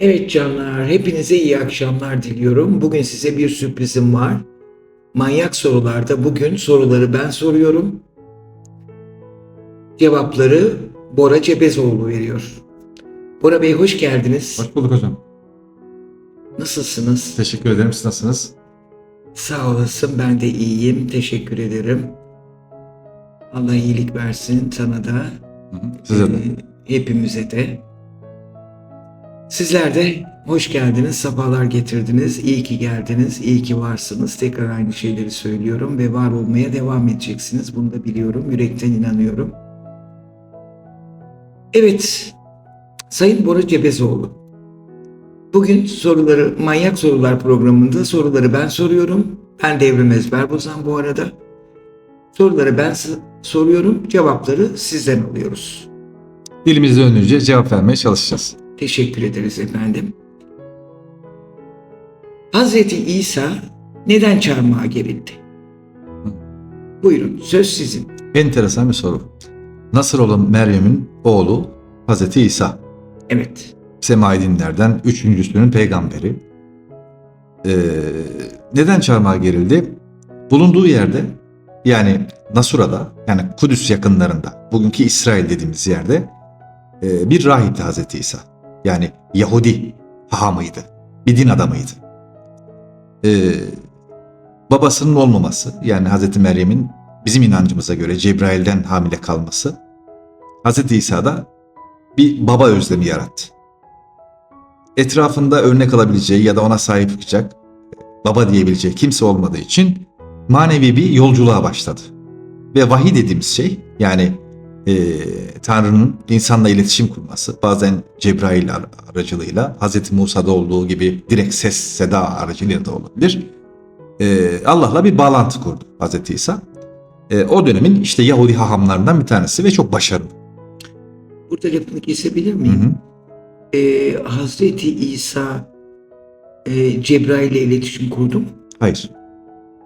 Evet canlar, hepinize iyi akşamlar diliyorum. Bugün size bir sürprizim var. Manyak sorularda bugün soruları ben soruyorum. Cevapları Bora Cebezoğlu veriyor. Bora Bey hoş geldiniz. Hoş bulduk hocam. Nasılsınız? Teşekkür ederim. Siz nasılsınız? Sağ olasın, ben de iyiyim. Teşekkür ederim. Allah iyilik versin sana da. Hı hı. Size de. Ee, hepimize de. Sizler de hoş geldiniz, sefalar getirdiniz. İyi ki geldiniz, iyi ki varsınız. Tekrar aynı şeyleri söylüyorum ve var olmaya devam edeceksiniz. Bunu da biliyorum, yürekten inanıyorum. Evet, Sayın Bora Cebezoğlu. Bugün soruları, Manyak Sorular programında soruları ben soruyorum. Ben devrim ezber bozan bu arada. Soruları ben soruyorum, cevapları sizden alıyoruz. Dilimiz döndüğünce cevap vermeye çalışacağız. Teşekkür ederiz efendim. Hazreti İsa neden çarmıha gerildi? Buyurun söz sizin. Enteresan bir soru. Nasıroğlu Meryem'in oğlu Hazreti İsa. Evet. Semai dinlerden üçüncüsünün peygamberi. Ee, neden çarmıha gerildi? Bulunduğu yerde yani Nasura'da yani Kudüs yakınlarında bugünkü İsrail dediğimiz yerde e, bir rahipti Hazreti İsa. Yani Yahudi hahamıydı. Bir din adamıydı. Ee, babasının olmaması yani Hazreti Meryem'in bizim inancımıza göre Cebrail'den hamile kalması Hazreti İsa'da bir baba özlemi yarattı etrafında örnek alabileceği ya da ona sahip çıkacak baba diyebileceği kimse olmadığı için manevi bir yolculuğa başladı. Ve vahiy dediğimiz şey yani e, Tanrı'nın insanla iletişim kurması bazen Cebrail ar- aracılığıyla Hz. Musa'da olduğu gibi direkt ses seda aracılığıyla da olabilir. E, Allah'la bir bağlantı kurdu Hz. İsa. E, o dönemin işte Yahudi hahamlarından bir tanesi ve çok başarılı. Burada lafını kesebilir miyim? hı. Ee, Hazreti İsa e, Cebrail ile iletişim kurdu mu? Hayır.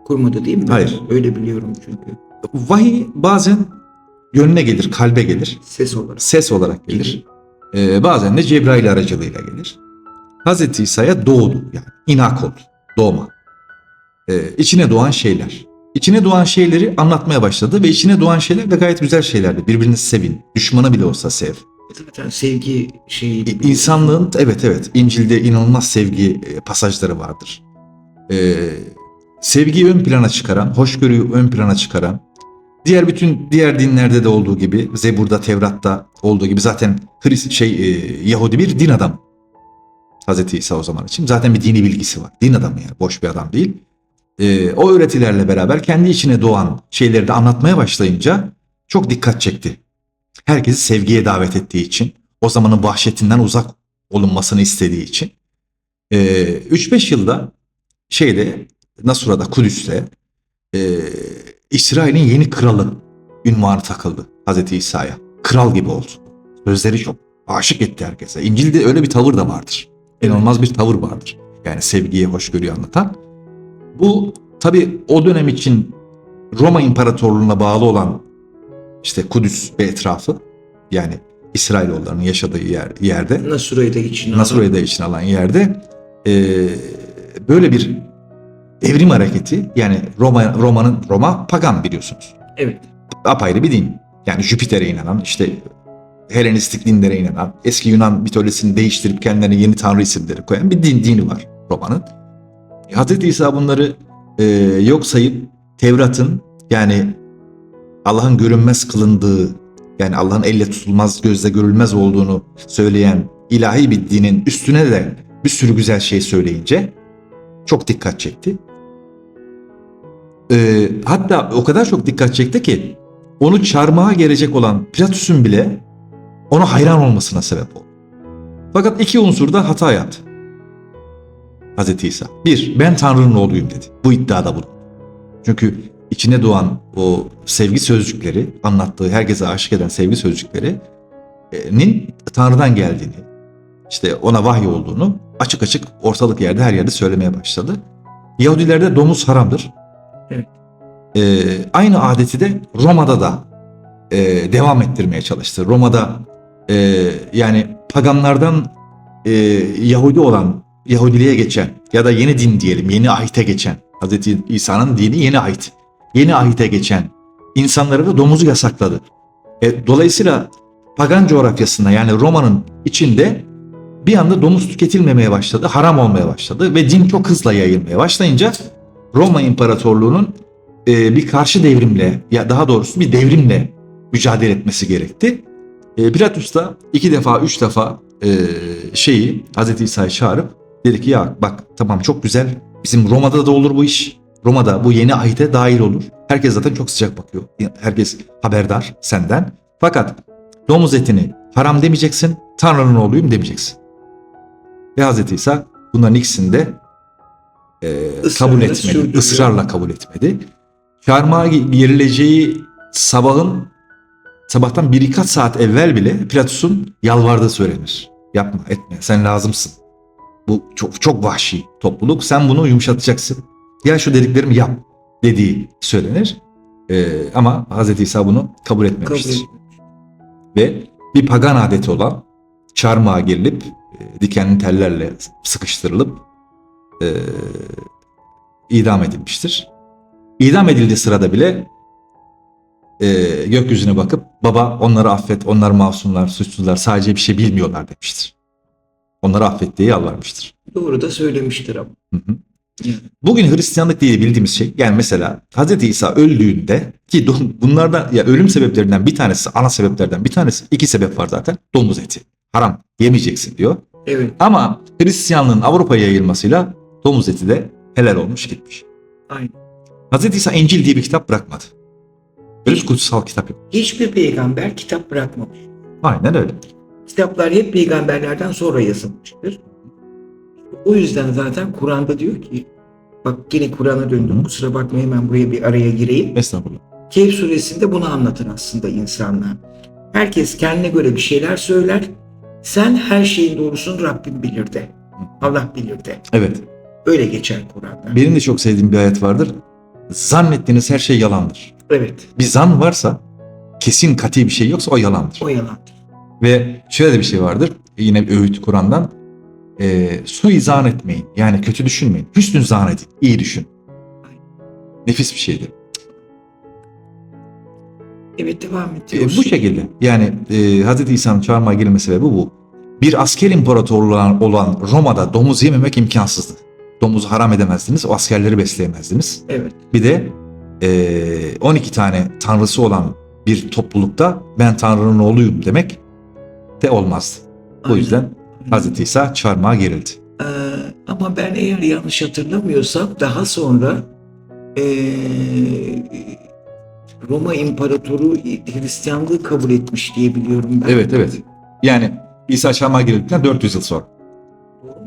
Kurmadı değil mi? Hayır. Öyle biliyorum çünkü. Vahiy bazen gönlüne gelir, kalbe gelir. Ses olarak. ses olarak gelir. Ee, bazen de Cebrail aracılığıyla gelir. Hazreti İsa'ya doğdu yani inak oldu, doğma. Ee, içine doğan şeyler. İçine doğan şeyleri anlatmaya başladı ve içine doğan şeyler de gayet güzel şeylerdi. Birbirinizi sevin, düşmanı bile olsa sev. Zaten sevgi şeyi. İnsanlığın evet evet İncil'de inanılmaz sevgi e, pasajları vardır. Ee, sevgiyi ön plana çıkaran, hoşgörüyü ön plana çıkaran, diğer bütün diğer dinlerde de olduğu gibi, Zebur'da, Tevrat'ta olduğu gibi zaten Hris şey e, Yahudi bir din adamı. Hazreti İsa o zaman için zaten bir dini bilgisi var. Din adamı yani boş bir adam değil. Ee, o öğretilerle beraber kendi içine doğan şeyleri de anlatmaya başlayınca çok dikkat çekti herkesi sevgiye davet ettiği için, o zamanın vahşetinden uzak olunmasını istediği için e, 3-5 yılda şeyde Nasura'da Kudüs'te e, İsrail'in yeni kralı ünvanı takıldı Hazreti İsa'ya. Kral gibi oldu. Sözleri çok aşık etti herkese. İncil'de öyle bir tavır da vardır. İnanılmaz bir tavır vardır. Yani sevgiye, hoşgörüyü anlatan. Bu tabi o dönem için Roma İmparatorluğu'na bağlı olan işte Kudüs ve etrafı yani İsrailoğullarının yaşadığı yer, yerde içine Nasır'ı da içine alan yerde eee, böyle bir devrim hareketi yani Roma Roma'nın Roma pagan biliyorsunuz. Evet. Apayrı bir din. Yani Jüpiter'e inanan işte Helenistik dinlere inanan eski Yunan mitolojisini değiştirip kendilerine yeni tanrı isimleri koyan bir din dini var Roma'nın. Hazreti İsa bunları eee, yok sayıp Tevrat'ın yani Allah'ın görünmez kılındığı yani Allah'ın elle tutulmaz gözle görülmez olduğunu söyleyen ilahi bir dinin üstüne de bir sürü güzel şey söyleyince çok dikkat çekti. Ee, hatta o kadar çok dikkat çekti ki onu çarmıha gelecek olan Pilatus'un bile ona hayran olmasına sebep oldu. Fakat iki unsur da hata yaptı. Hazreti İsa. Bir, ben Tanrı'nın oğluyum dedi. Bu iddiada bulundu. Çünkü içine doğan o sevgi sözcükleri, anlattığı herkese aşık eden sevgi sözcüklerinin Tanrı'dan geldiğini, işte ona vahiy olduğunu açık açık ortalık yerde her yerde söylemeye başladı. Yahudilerde domuz haramdır. Evet. Ee, aynı adeti de Roma'da da e, devam ettirmeye çalıştı. Roma'da e, yani paganlardan e, Yahudi olan, Yahudiliğe geçen ya da yeni din diyelim, yeni ahite geçen, Hz. İsa'nın dini yeni ahit, yeni ahite geçen insanları da domuzu yasakladı. E, dolayısıyla pagan coğrafyasında yani Roma'nın içinde bir anda domuz tüketilmemeye başladı, haram olmaya başladı ve din çok hızla yayılmaya başlayınca Roma İmparatorluğu'nun e, bir karşı devrimle ya daha doğrusu bir devrimle mücadele etmesi gerekti. E, Pilatus da iki defa, üç defa e, şeyi Hz. İsa'yı çağırıp dedi ki ya bak tamam çok güzel bizim Roma'da da olur bu iş. Roma'da bu yeni ahite dahil olur. Herkes zaten çok sıcak bakıyor. Herkes haberdar senden. Fakat domuz etini haram demeyeceksin, Tanrı'nın oğluyum demeyeceksin. Ve Hz. İsa bunların ikisini de e, Israrla kabul etmedi. sürdürüyor. ısrarla kabul etmedi. Çarmıha gerileceği sabahın sabahtan bir birkaç saat evvel bile Pilatus'un yalvardığı söylenir. Yapma etme sen lazımsın. Bu çok çok vahşi topluluk. Sen bunu yumuşatacaksın. Gel şu dediklerimi yap dediği söylenir. Ee, ama Hz. İsa bunu kabul etmemiştir. Ve bir pagan adeti olan çarmıha gerilip e, dikenli tellerle sıkıştırılıp e, idam edilmiştir. İdam edildiği sırada bile e, gökyüzüne bakıp baba onları affet, onlar masumlar, suçsuzlar, sadece bir şey bilmiyorlar demiştir. Onları affet diye yalvarmıştır. Doğru da söylemiştir ama. Hı hı. Bugün Hristiyanlık diye bildiğimiz şey yani mesela Hz. İsa öldüğünde ki bunlardan ya ölüm sebeplerinden bir tanesi ana sebeplerden bir tanesi iki sebep var zaten domuz eti haram yemeyeceksin diyor. Evet. Ama Hristiyanlığın Avrupa'ya yayılmasıyla domuz eti de helal olmuş gitmiş. Aynen. Hz. İsa İncil diye bir kitap bırakmadı. Böyle bir kutsal kitap yok. Hiçbir peygamber kitap bırakmamış. Aynen öyle. Kitaplar hep peygamberlerden sonra yazılmıştır. O yüzden zaten Kur'an'da diyor ki bak yine Kur'an'a döndüm. Hı. Kusura bakmayın ben buraya bir araya gireyim. Estağfurullah. Kehf suresinde bunu anlatır aslında insanlar. Herkes kendine göre bir şeyler söyler. Sen her şeyin doğrusunu Rabbim bilir de. Allah bilir de. Evet. Öyle geçer Kur'an'da. Benim de çok sevdiğim bir ayet vardır. Zannettiğiniz her şey yalandır. Evet. Bir zan varsa kesin kati bir şey yoksa o yalandır. O yalandır. Ve şöyle de bir şey vardır. Yine bir öğüt Kur'an'dan. E, suizan etmeyin. Yani kötü düşünmeyin. Hüsnü zan edin. İyi düşün. Nefis bir şeydir. Evet devam E, ediyoruz. bu şekilde. Yani e, Hz. İsa'nın çağırmaya gelme sebebi bu. Bir asker imparatorluğu olan Roma'da domuz yememek imkansızdı. Domuzu haram edemezdiniz. O askerleri besleyemezdiniz. Evet. Bir de e, 12 tane tanrısı olan bir toplulukta ben Tanrı'nın oğluyum demek de olmazdı. O Aynen. yüzden Hz. İsa çarmıha gerildi. Ee, ama ben eğer yanlış hatırlamıyorsam daha sonra ee, Roma İmparatoru Hristiyanlığı kabul etmiş diye biliyorum ben. Evet evet. Yani İsa çarmıha gerildikten 400 yıl sonra.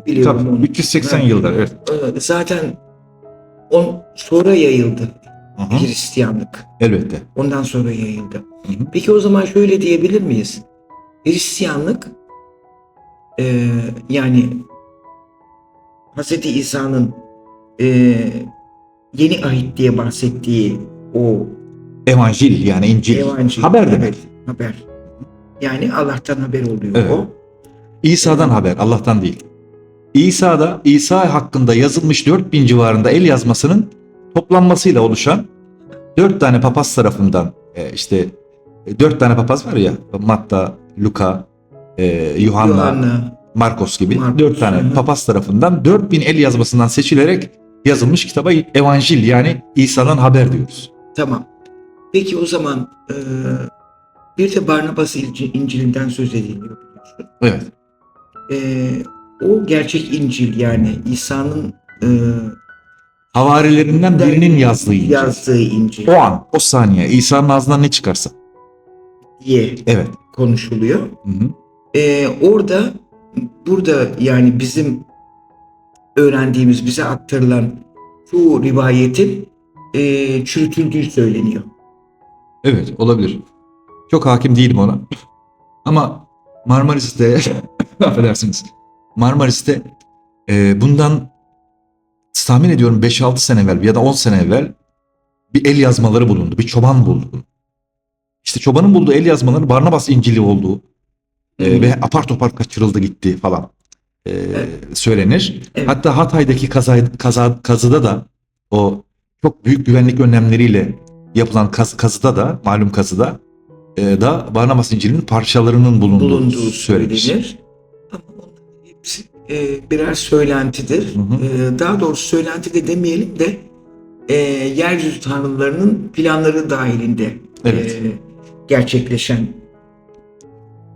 Biliyorum Tabii onu. 380 Evet. yılda evet. Zaten on sonra yayıldı hı, Hristiyanlık. Elbette. Ondan sonra yayıldı. Hı hı. Peki o zaman şöyle diyebilir miyiz? Hristiyanlık ee, yani Hz. İsa'nın ee, yeni ahit diye bahsettiği o Evanjil yani İncil. evancil. Haber demek. Evet, haber. Yani Allah'tan haber oluyor Evet. o. İsa'dan haber, Allah'tan değil. İsa'da, İsa hakkında yazılmış 4000 civarında el yazmasının toplanmasıyla oluşan 4 tane papaz tarafından e, işte 4 tane papaz var ya Matta, Luka, e, Yuhanna, Yuhanna. Markos gibi Markos, 4 tane hı papaz tarafından 4000 el yazmasından seçilerek yazılmış kitaba Evanjil yani İsa'dan haber diyoruz. Tamam. Peki o zaman ee, bir de Barnabas İnci- İncil'inden söz ediliyor biliyorsun. Evet. Ee, o gerçek İncil yani İsa'nın ee, Havarilerinden birinin yazdığı İncil. yazdığı İncil O an, o saniye İsa'nın ağzından ne çıkarsa. diye Evet. konuşuluyor. Hı hı. Ee, orada burada yani bizim öğrendiğimiz bize aktarılan şu rivayetin ee, çürütüldüğü söyleniyor. Evet olabilir. Çok hakim değilim ona. Ama Marmaris'te affedersiniz. Marmaris'te e, bundan tahmin ediyorum 5-6 sene evvel ya da 10 sene evvel bir el yazmaları bulundu. Bir çoban buldu. İşte çobanın bulduğu el yazmaları Barnabas İncil'i olduğu e, ve apar topar kaçırıldı gitti falan. e, söylenir. Evet. Hatta Hatay'daki kaza, kaza, kazıda da o çok büyük güvenlik önlemleriyle yapılan kaz, kazıda da malum kazıda e, da Barnabas İncil'in parçalarının bulunduğu, bulunduğu söylenir. söylenir. E, birer söylentidir. Hı hı. E, daha doğrusu söylenti de demeyelim de e, yeryüzü tanrılarının planları dahilinde Evet. e, gerçekleşen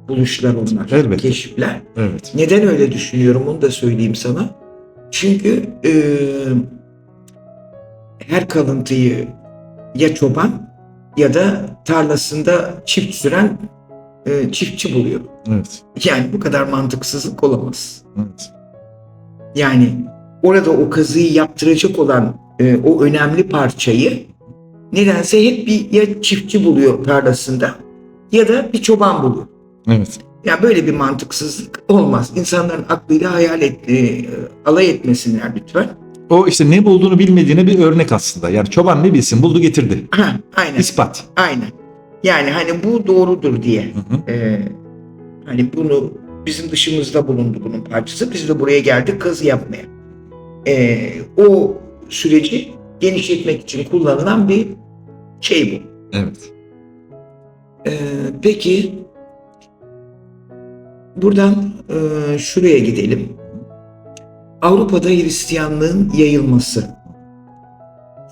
buluşlar onlar, Elbette. keşifler. Evet. Neden öyle düşünüyorum onu da söyleyeyim sana. Çünkü e, her kalıntıyı ya çoban ya da tarlasında çift süren e, çiftçi buluyor. Evet. Yani bu kadar mantıksızlık olamaz. Evet. Yani orada o kazıyı yaptıracak olan e, o önemli parçayı nedense hep bir ya çiftçi buluyor tarlasında ya da bir çoban buluyor. Evet. Ya böyle bir mantıksızlık olmaz. İnsanların aklıyla hayal et, e, alay etmesinler lütfen. O işte ne bulduğunu bilmediğine bir örnek aslında. Yani çoban ne bilsin buldu getirdi. Ha, aynen, İspat. aynen. Yani hani bu doğrudur diye. Hı hı. e, hani bunu bizim dışımızda bulundu bunun parçası. Biz de buraya geldik kazı yapmaya. E, o süreci genişletmek için kullanılan bir şey bu. Evet. Ee, peki buradan e, şuraya gidelim. Avrupa'da Hristiyanlığın yayılması.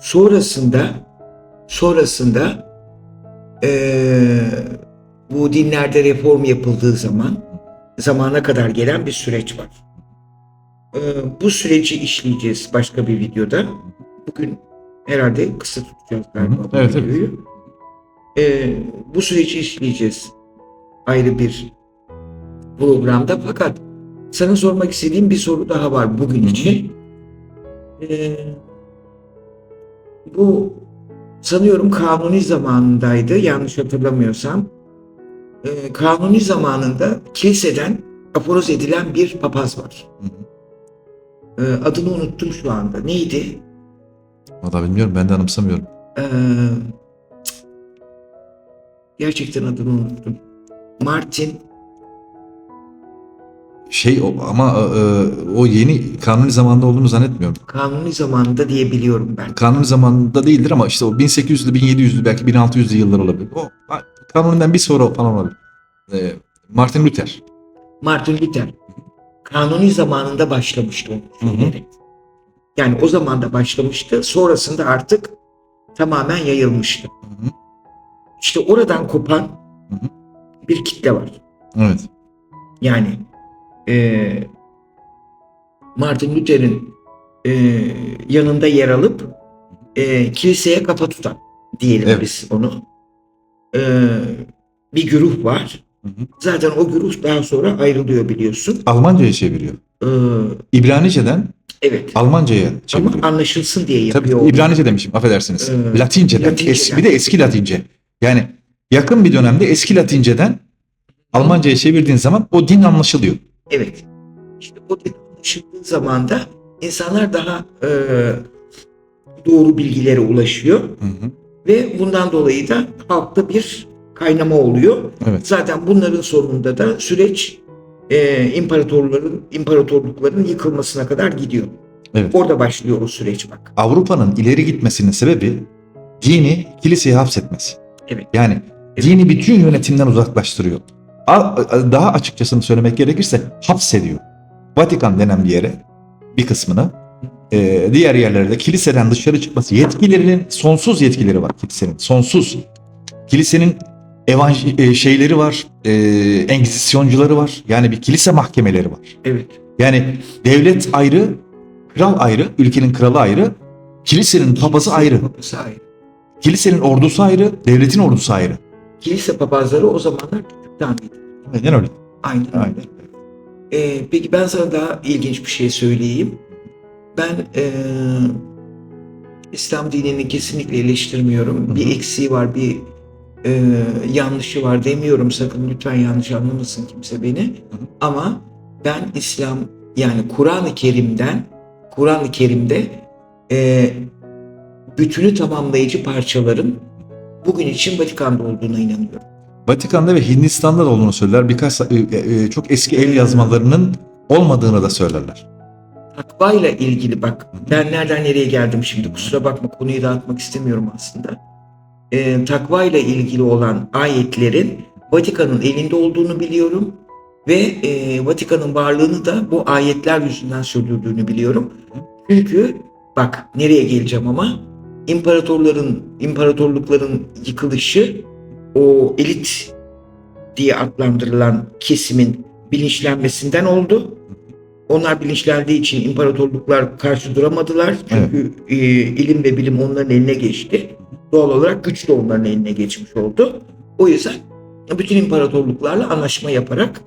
Sonrasında sonrasında e, bu dinlerde reform yapıldığı zaman zamana kadar gelen bir süreç var. E, bu süreci işleyeceğiz başka bir videoda. Bugün herhalde kısa tutacağız galiba bu Evet, evet. videoyu. Ee, bu süreci işleyeceğiz ayrı bir programda fakat sana sormak istediğim bir soru daha var bugün için. Ee, bu sanıyorum kanuni zamanındaydı yanlış hatırlamıyorsam. Ee, kanuni zamanında kiliseden aforoz edilen bir papaz var. Ee, adını unuttum şu anda. Neydi? Valla bilmiyorum ben de anımsamıyorum. Cık. gerçekten adını unuttum. Martin Şey o, ama e, o yeni kanuni zamanda olduğunu zannetmiyorum. kanuni zamanında diye biliyorum ben. Kanuni zamanında değildir ama işte o 1800'lü 1700'lü belki 1600'lü yıllar olabilir. O kanuniden bir sonra falan olabilir. E, Martin Luther. Martin Luther. Kanuni zamanında başlamıştı Hı. Yani o zamanda başlamıştı. Sonrasında artık tamamen yayılmıştı. Hı hı. İşte oradan kopan Hı hı. bir kitle var. Evet. Yani eee, Martin Luther'in eee, yanında yer alıp eee, kiliseye kafa tutan diyelim Evet. biz onu. Eee, bir güruh var. Hı hı. Zaten o güruh daha sonra ayrılıyor biliyorsun. Almanca'ya çeviriyor. Eee, İbranice'den evet. Almanca'ya Ama çeviriyor. anlaşılsın diye Tabii yapıyor. onu. İbranice demişim affedersiniz. Ee, Latince'den. Latince'den. Es- bir de eski Latince. Yani yakın bir dönemde eski Latince'den Almanca'ya çevirdiğin zaman o din anlaşılıyor. Evet. İşte o anlaşıldığı zaman da insanlar daha eee, doğru bilgilere ulaşıyor. Hı hı. Ve bundan dolayı da halkta bir kaynama oluyor. Evet. Zaten bunların sonunda da süreç e, imparatorların, imparatorlukların yıkılmasına kadar gidiyor. Evet. Orada başlıyor o süreç bak. Avrupa'nın ileri gitmesinin sebebi dini kiliseye hapsetmesi. Evet. Yani Evet. dini bütün yönetimden uzaklaştırıyor. Daha açıkçasını söylemek gerekirse hapsediyor. Vatikan denen bir yere bir kısmını e, diğer yerlerde kiliseden dışarı çıkması yetkilerinin sonsuz yetkileri var kilisenin sonsuz. Kilisenin evanj- e, şeyleri var, e, engizisyoncuları var. Yani bir kilise mahkemeleri var. Evet. Yani devlet ayrı, kral ayrı, ülkenin kralı ayrı, kilisenin papazı ayrı. Papazı ayrı. Kilisenin ordusu ayrı, devletin ordusu ayrı. Kilise papazları o zamanlar küçük tanrıydı. Neden öyle? Aynen. öyle. Aynen. Ee, peki ben sana daha ilginç bir şey söyleyeyim. Ben ee, İslam dinini kesinlikle eleştirmiyorum. Hı hı. Bir eksiği var, bir ee, yanlışı var demiyorum. Sakın lütfen yanlış anlamasın kimse beni. hı. Ama ben İslam yani Kur'an-ı Kerim'den Kur'an-ı Kerim'de ee, bütünü tamamlayıcı parçaların bugün için Vatikan'da olduğuna inanıyorum. Vatikan'da ve Hindistan'da da olduğunu söyler. Birkaç e, e, çok eski el yazmalarının olmadığını da söylerler. Takvayla ilgili bak ben nereden nereye geldim şimdi kusura bakma konuyu dağıtmak istemiyorum aslında. Ee, takvayla ilgili olan ayetlerin Vatikan'ın elinde olduğunu biliyorum ve e, Vatikan'ın varlığını da bu ayetler yüzünden sürdürdüğünü biliyorum. Çünkü bak nereye geleceğim ama imparatorların imparatorlukların yıkılışı o elit diye adlandırılan kesimin bilinçlenmesinden oldu. Onlar bilinçlendiği için imparatorluklar karşı duramadılar. Çünkü e, ilim ve bilim onların eline geçti. Doğal olarak güç de onların eline geçmiş oldu. O yüzden bütün imparatorluklarla anlaşma yaparak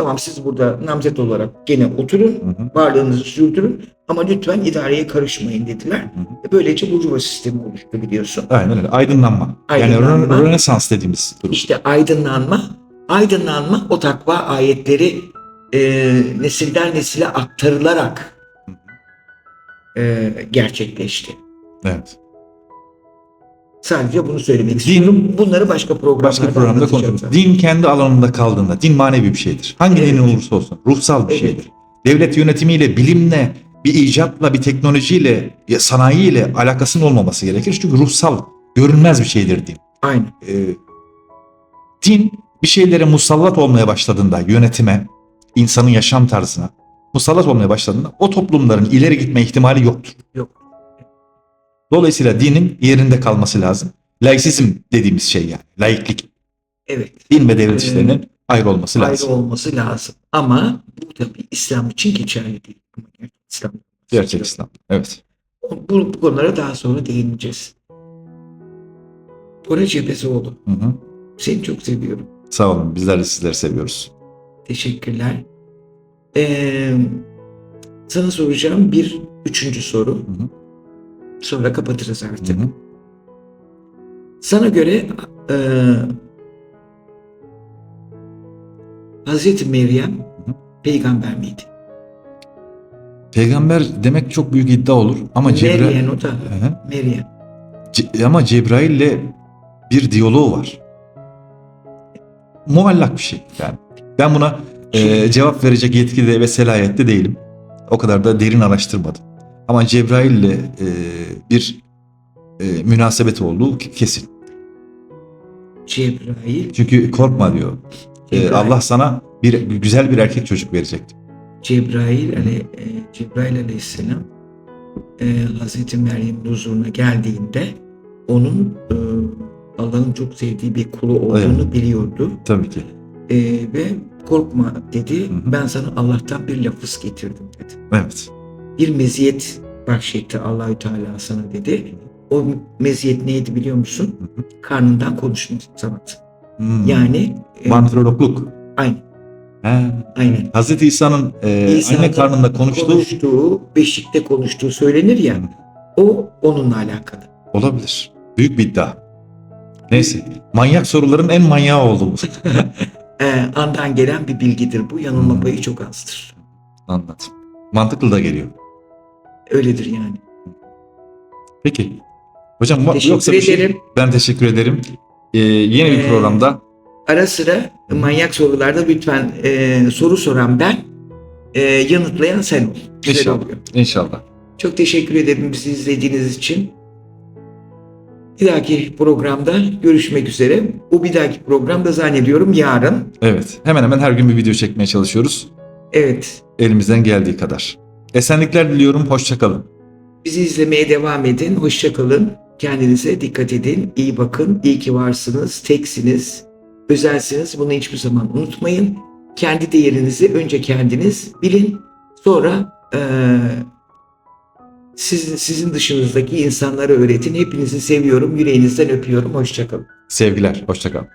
tamam siz burada namzet olarak gene oturun, Hı hı. varlığınızı sürdürün ama lütfen idareye karışmayın dediler. hı. Böylece burjuva sistemi oluştu biliyorsun. Aynen öyle. Aydınlanma. Yani Aydınlanma. Rö- Rönesans dediğimiz durum. İşte aydınlanma, aydınlanma o takva ayetleri e, nesilden nesile aktarılarak e, gerçekleşti. Evet. Sadece bunu söylemek Din- istiyorum. Bunları başka programlarda Başka programda konuşuruz. Din kendi alanında kaldığında, din manevi bir şeydir. Hangi Evet. dinin olursa olsun, ruhsal bir Evet. şeydir. Devlet yönetimiyle, bilimle, bir icatla, bir teknolojiyle, ya sanayiyle alakasının olmaması gerekir. Çünkü ruhsal, görünmez bir şeydir din. Aynen. Ee, din bir şeylere musallat olmaya başladığında, yönetime, insanın yaşam tarzına musallat olmaya başladığında o toplumların ileri gitme ihtimali yoktur. Yok. Dolayısıyla dinin yerinde kalması lazım. Laisizm dediğimiz şey yani. Laiklik. Evet. Din ve devlet Ee, işlerinin ayrı olması Ayrı lazım. olması lazım. Ama bu tabii İslam için geçerli değil. Ama gerçek İslam. Gerçek İslam. Evet. Bu, bu konulara daha sonra değineceğiz. Bora Cebezoğlu. Hı hı. Seni çok seviyorum. Sağ olun. Bizler de sizleri seviyoruz. Teşekkürler. Ee, sana soracağım bir üçüncü soru. Hı hı. Sonra kapatırız Hı artık. hı. Sana göre e, Hazreti Meryem hı. peygamber miydi? Peygamber demek çok büyük iddia olur ama Cebrail Meryem o da. Hı hı. Meryem. Ce- ama Cebrail'le bir diyaloğu var. Muallak bir şey yani. Ben buna e, cevap verecek yetkide ve selayette değilim. O kadar da derin araştırmadım. Ama Cebrail'le e, bir e, münasebeti olduğu kesin. Cebrail. Çünkü korkma diyor. E, Cebrail. Allah sana bir güzel bir erkek çocuk verecek. Cebrail, ale, e, Cebrail aleyhisselam e, Hazreti Meryem'in huzuruna geldiğinde onun e, Allah'ın çok sevdiği bir kulu olduğunu biliyordu. Tabii ki. E, ve korkma dedi. Hı hı. Ben sana Allah'tan bir lafız getirdim dedi. Evet. Bir meziyet bahşetti Allahü Teala sana dedi. O meziyet neydi biliyor musun? Karnından konuşma sanatı. Hmm. Yani e, Mantrologluk. aynen, He. aynen. Hazreti İsa'nın e, İsa'nın anne karnında konuştuğu konuştuğu, beşikte konuştuğu söylenir ya. Hı. O onunla alakalı. olabilir. Büyük bir iddia. Neyse. Manyak soruların en manyağı oldu bu. Ee, andan gelen bir bilgidir bu. Yanılma Hmm. payı çok azdır. Anladım. Mantıklı da geliyor. Öyledir yani. Peki. Hocam Teşekkür yoksa bir şey- ederim. ben teşekkür ederim. Ee, yeni bir Ee, programda Ara sıra manyak sorularda lütfen e, soru soran ben, e, yanıtlayan sen ol. Güzel İnşallah. oluyor. inşallah. Çok teşekkür ederim bizi izlediğiniz için. Bir dahaki programda görüşmek üzere. Bu bir dahaki programda zannediyorum yarın. Evet. Hemen hemen her gün bir video çekmeye çalışıyoruz. Evet. Elimizden geldiği kadar. Esenlikler diliyorum. Hoşçakalın. Bizi izlemeye devam edin. Hoşça kalın. Kendinize dikkat edin. İyi bakın. İyi ki varsınız. Teksiniz. Özelsiniz. Bunu hiçbir zaman unutmayın. Kendi değerinizi önce kendiniz bilin. Sonra eee, sizin, sizin dışınızdaki insanlara öğretin. Hepinizi seviyorum. Yüreğinizden öpüyorum. Hoşça kalın. Sevgiler. Hoşçakalın.